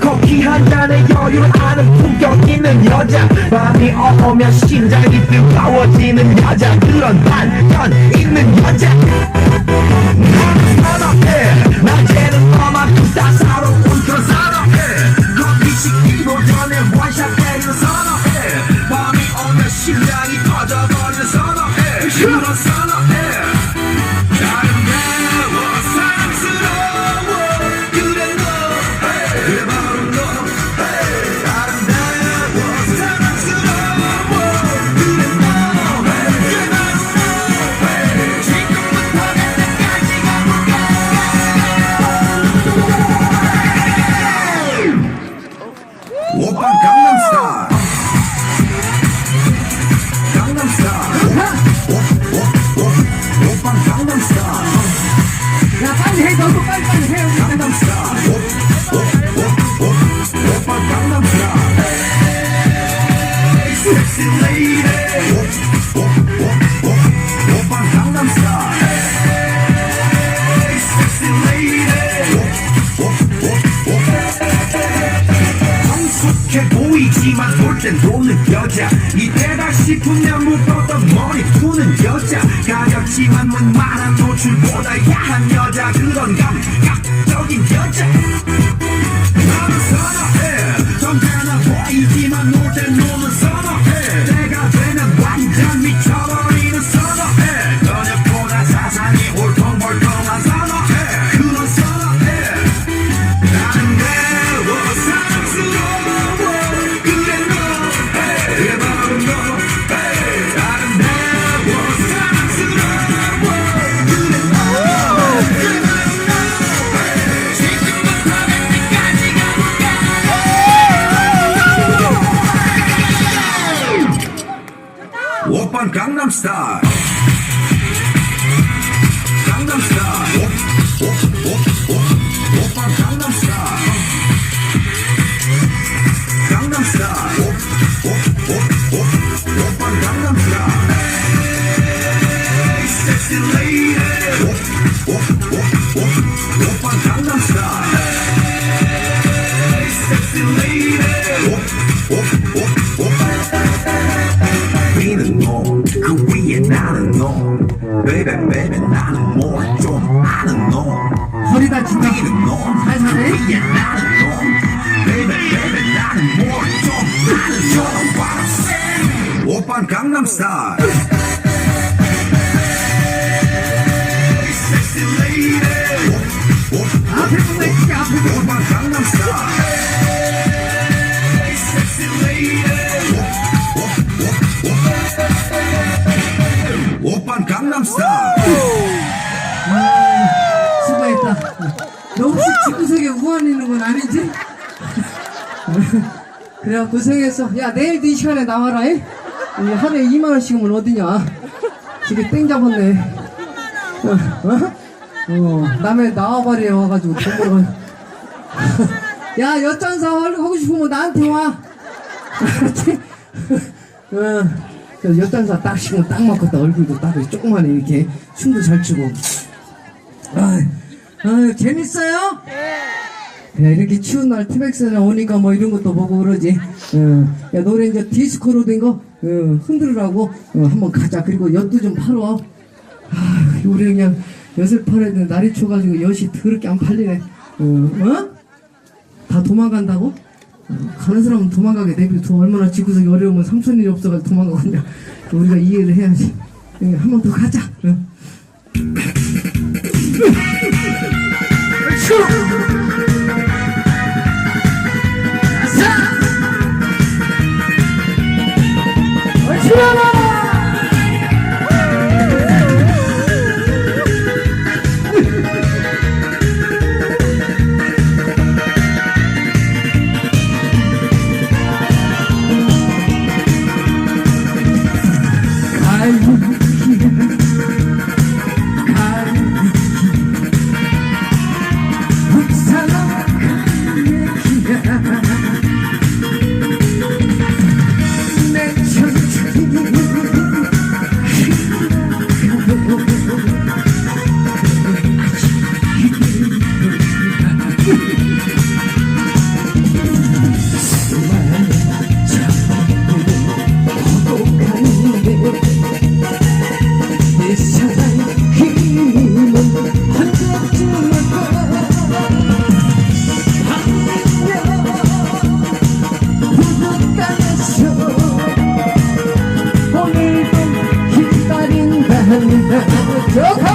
커피 한 잔에 여유를 아는 품격 있는 여자. 밤이 오면 심장이 뜨거워지는 여자. 그런 반전 있는 여자. 나는 선호해. 낮에는 그 사사로운 그런 선호해. 커피 식기도 전에 원샷 때리는 선호해. 밤이 오면 심장이 터져버리는 선호해. 그런 선호 보이지만 볼땐 노는 여자 이때다 싶으면 묶었던 머리 푸는 여자 가볍지만 문만한 노출보다 야한 여자 그런 감각적인 여자 나는 선호해 정잖아 보이지만 놀땐 노 강남스타일 강남스타일 오, 오, 오, 오, 오빤 강남스타일 강남스타일 오, 오, 오, 오, 오빤 강남스 좀 아는 놈 허리 다친다 위는 놈 살살해? 나는 놈 베베 베베 나는 뭘좀 아는 놈 What I'm saying 오빤 강남스타일. 섹시 너 혹시 집구석에 우한 있는 건 아니지? 그래 고생했어 야 내일도 이 시간에 나와라 잉? 이 하루에 2만원씩이면 어디냐 지금 땡 잡았네 어? 어? 어 남의 나와버리에 와가지고 돈 벌어 야 엿장사 하고 싶으면 나한테 와 알았지? 어, 엿장사 딱 치고 딱 맞겠다 얼굴도 딱 조그만해 이렇게 춤도 잘 추고 아, 아 재밌어요? 네. 이렇게 추운 날 티백스나 오니까 뭐 이런 것도 보고 그러지. 어, 야 노래 이제 디스코로 된 거 어, 흔들으라고 어, 한번 가자. 그리고 엿도 좀 팔어. 아, 우리 그냥 엿을 팔아야 되는데 날이 추워가지고 엿이 더럽게 안 팔리네. 어? 어? 다 도망간다고? 어, 가는 사람은 도망가게 내비둬 얼마나 지구석이 어려우면 삼촌 일이 없어가지고 도망가겠냐. 우리가 이해를 해야지. 한 번 더 가자. 어. 추워! Sữa